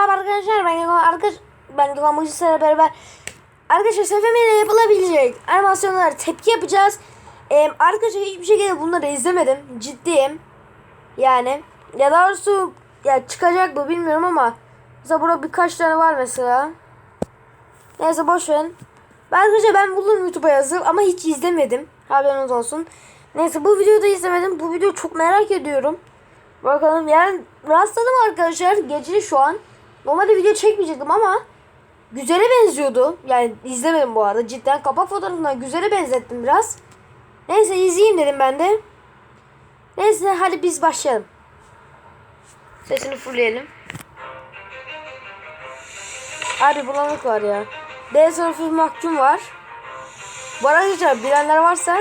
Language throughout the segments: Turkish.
Merhaba arkadaşlar ben Gökhan arkadaş ben Gökhan Mucizler'le beraber arkadaşlar SFM ile yapılabilecek animasyonlara tepki yapacağız. Ee, arkadaşlar hiçbir şekilde bunları izlemedim. Ciddiyim. Yani ya daha doğrusu ya çıkacak mı bilmiyorum ama mesela burada birkaç tane var mesela. Neyse boş verin. Ben arkadaşlar ben buldum YouTube'a yazıp ama hiç izlemedim. Haberiniz olsun. Neyse bu videoyu da izlemedim. Bu videoyu çok merak ediyorum. Bakalım yani rastladım arkadaşlar gece şu an. Normalde video çekmeyecektim ama güzele benziyordu. Yani izlemedim bu arada. Cidden kapak fotoğrafından güzele benzettim biraz. Neyse izleyeyim dedim ben de. Neyse hadi biz başlayalım. Sesini fullleyelim. Abi bulanık var ya. D sınıfı mahkum var. Arkadaşlar bilenler varsa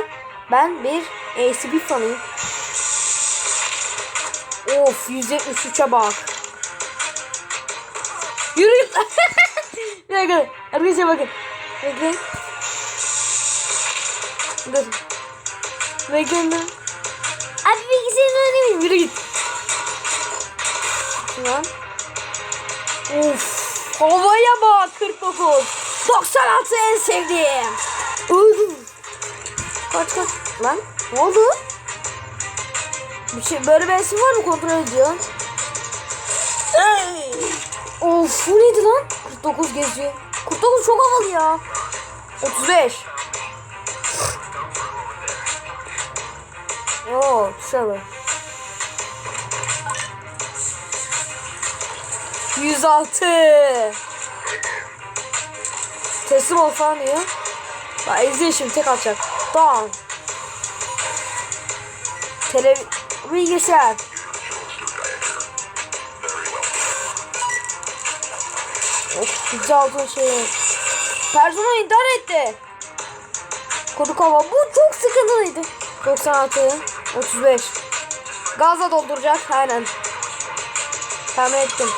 ben bir ACB fanıyım. Of 173'e bak. Yürü git. bir dakika. Arkadaşlar bakın. Bekleyin. Dur. Bekleyin dur. Abi bilgisayarını oynamayayım. Yürü git. Lan. Of. Havaya bak 49. 96 en sevdiğim. Uf. Kaç kaç. Lan ne oldu? Bir şey böyle bir var mı kontrol ediyor? Ey! Of bu neydi lan? 49 geziyor. 49 çok havalı ya. 35. Oo bak. 106. Teslim ol falan diyor. Bak izleyin şimdi tek atacak. Tamam. Tele bilgisayar. Güzel altın şey. Personel intihar etti. Koduk hava. Bu çok sıkıntılıydı. 96 35 Gazla dolduracak. Aynen. Tahmin ettim.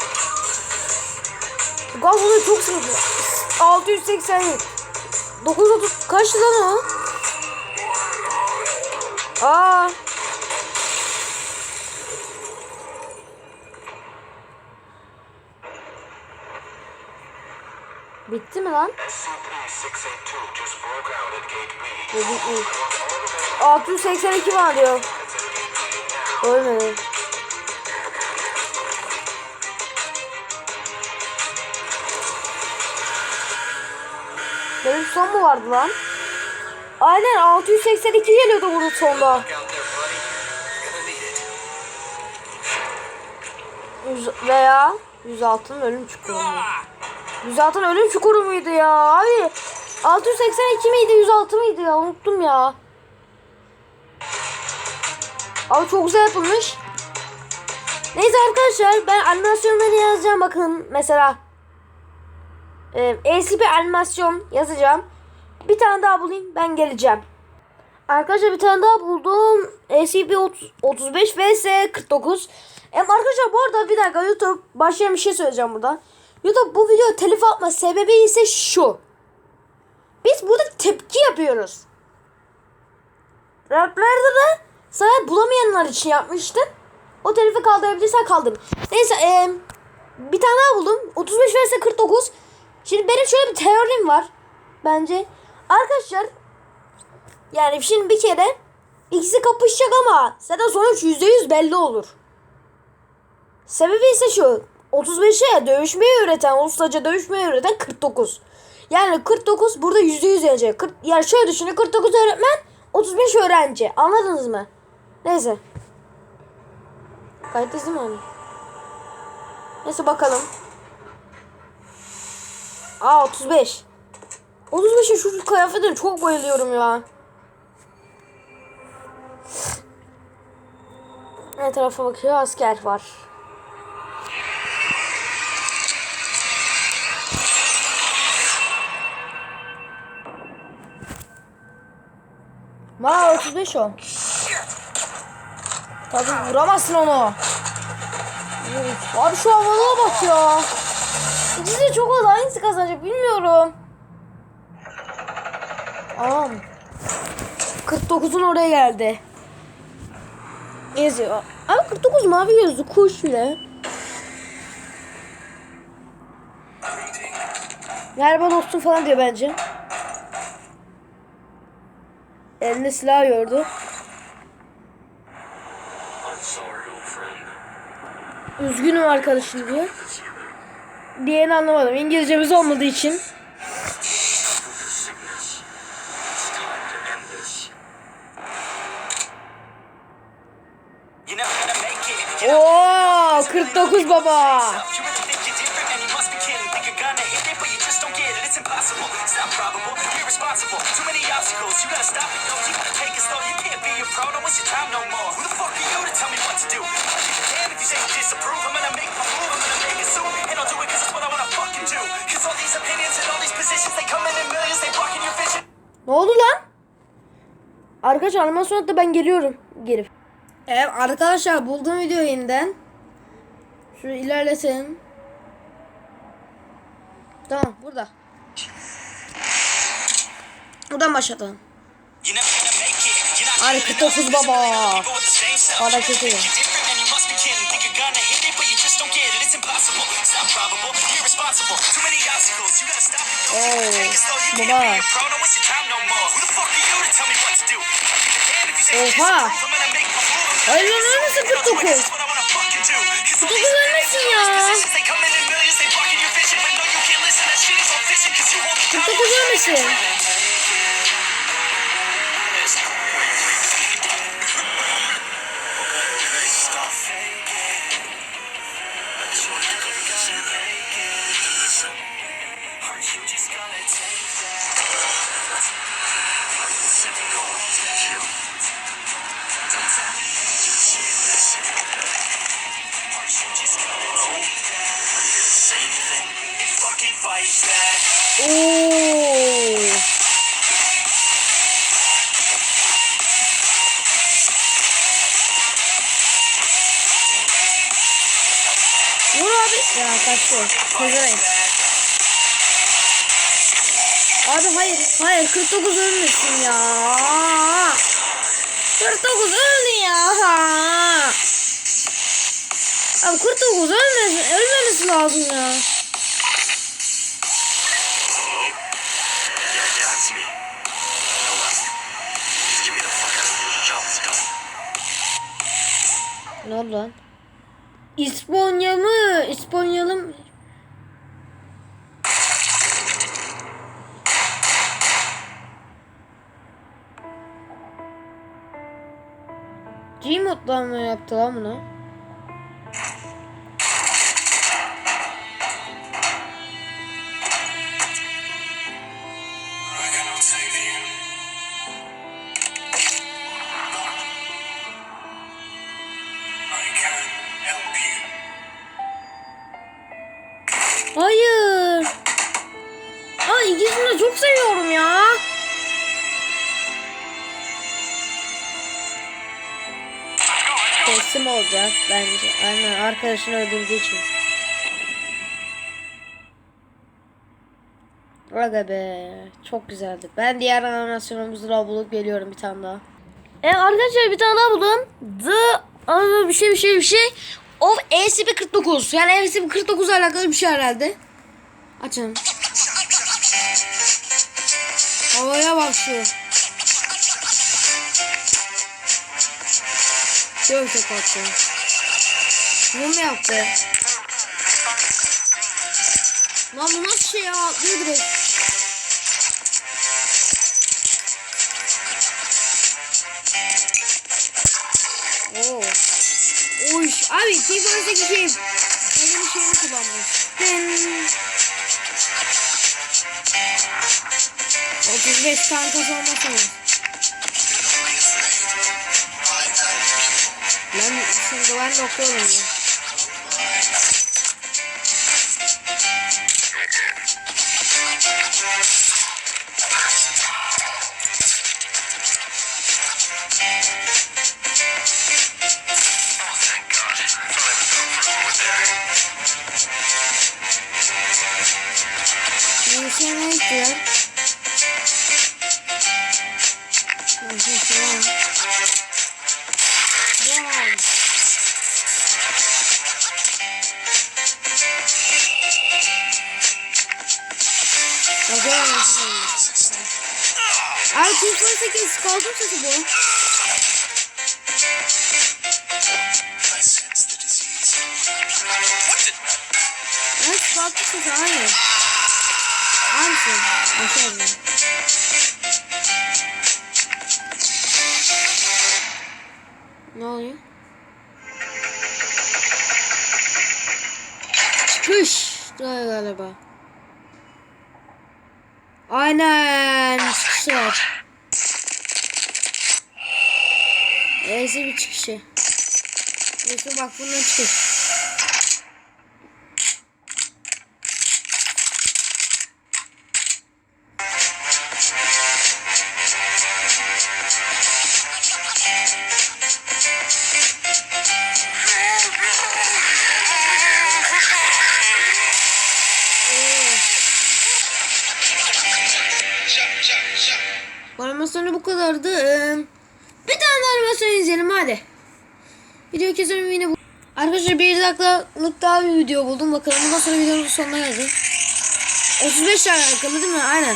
Gaz oluyor çok sıkıntı. 680 930 kaçtı lan o? Aa. Bitti mi lan? SCP-682 just broke out at Gate B. Yok, them 682 var diyor. Ölmedi. Benim son mu vardı lan? Aynen 682 geliyordu bunun it. Yüz- veya 106'nın ölüm çukuru 106'nın ölüm çukuru muydu ya? Abi 682 miydi 106 mıydı ya? Unuttum ya. Abi çok güzel yapılmış. Neyse arkadaşlar ben animasyonları yazacağım bakın mesela. Ee, ACP animasyon yazacağım. Bir tane daha bulayım ben geleceğim. Arkadaşlar bir tane daha buldum. SCP 35 vs 49. Em arkadaşlar bu arada bir dakika YouTube başlayan bir şey söyleyeceğim burada. YouTube bu video telif atma sebebi ise şu. Biz burada tepki yapıyoruz. Raplerde de sana bulamayanlar için yapmıştım. O telifi kaldırabilirsen kaldır. Neyse em, bir tane daha buldum. 35 vs 49. Şimdi benim şöyle bir teorim var. Bence. Arkadaşlar yani şimdi bir kere ikisi kapışacak ama zaten sonuç %100 belli olur. Sebebi ise şu. 35'e dövüşmeyi öğreten, ustaca dövüşmeyi öğreten 49. Yani 49 burada %100 yenecek. 40, yani şöyle düşünün 49 öğretmen 35 öğrenci. Anladınız mı? Neyse. Kayıttayız değil mi abi? Neyse bakalım. Aa 35. 35'in şu kıyafetine çok bayılıyorum ya. Ne tarafa bakıyor? Asker var. Ma 35 o. Tabii vuramazsın onu. Abi şu havalığa bak ya. İkisi de çok az hangisi kazanacak bilmiyorum. Tamam. 49'un oraya geldi. Geziyor. Abi 49 mavi gözlü kuş bile. Merhaba dostum falan diyor bence. Elinde silah yordu. Üzgünüm arkadaşım diyor. Diyeni anlamadım. İngilizcemiz olmadığı için. Oo, 49 baba. oldu lan? Arkadaşlar animasyon da ben geliyorum. Gelip. Evet arkadaşlar buldum video yeniden. Şu ilerlesin. Tamam burada. Buradan başlatalım. Hareketi kız baba. Hareketi. Oh, baba. Oha. Ay lan nasıl 49? 49 ölmesin ya. 49 ölmesin. Oo. Vur abi. Ya kaçtı. Kozerayım. Abi hayır. Hayır 49 ölmüşsün ya. 49 öldü ya. Abi 49 ölmemiz, ölmemiz lazım ya. oldu lan? İsponyalı, İspanyalım. Gmod'dan mı yaptı lan bunu? ikisini de çok seviyorum ya. Teslim olacak bence. Aynen arkadaşını öldürdüğü için. Aga be. Çok güzeldi. Ben diğer animasyonumuzu da bulup geliyorum bir tane daha. E arkadaşlar bir tane daha buldum. The bir şey bir şey bir şey. Of SCP-49. Yani SCP-49 alakalı bir şey herhalde. Açın. Havaya bak şu. Dövse kalktı. Bunu mu yaptı? Lan bu nasıl şey ya? Atlıyor direkt. Oo. Oy. Abi T-Force'daki şey. Benim şeyimi kullanmış. Dın. 35 tane kazanmasam. Ben şimdi ben doktor olayım. Sesi bu. I sense the disease. What did Evet kaldım sesi aynı. Aynısı. Aşağıda. Ne oluyor? Çıkış. Galiba. Aynen. Çıkışı var. Neyse bir çıkışı. Neyse bak bundan çıkış. Bu animasyonu bu kadardı. Ee, bir tane daha animasyon izleyelim hadi. Video keselim yine bu. Arkadaşlar bir dakikalık daha bir video buldum. Bakalım bundan sonra videonun sonuna geldim. 35 tane alakalı değil mi? Aynen.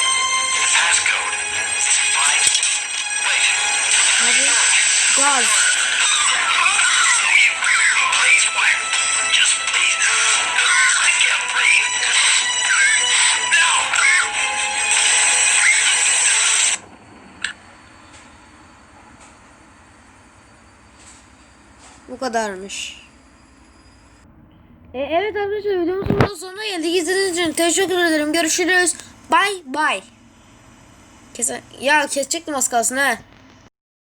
breathe. No. Bu kadarmış. E, evet arkadaşlar videomuzun sonuna geldik. İzlediğiniz için teşekkür ederim. Görüşürüz. Bye bye. Kese ya kesecektim az kalsın ha.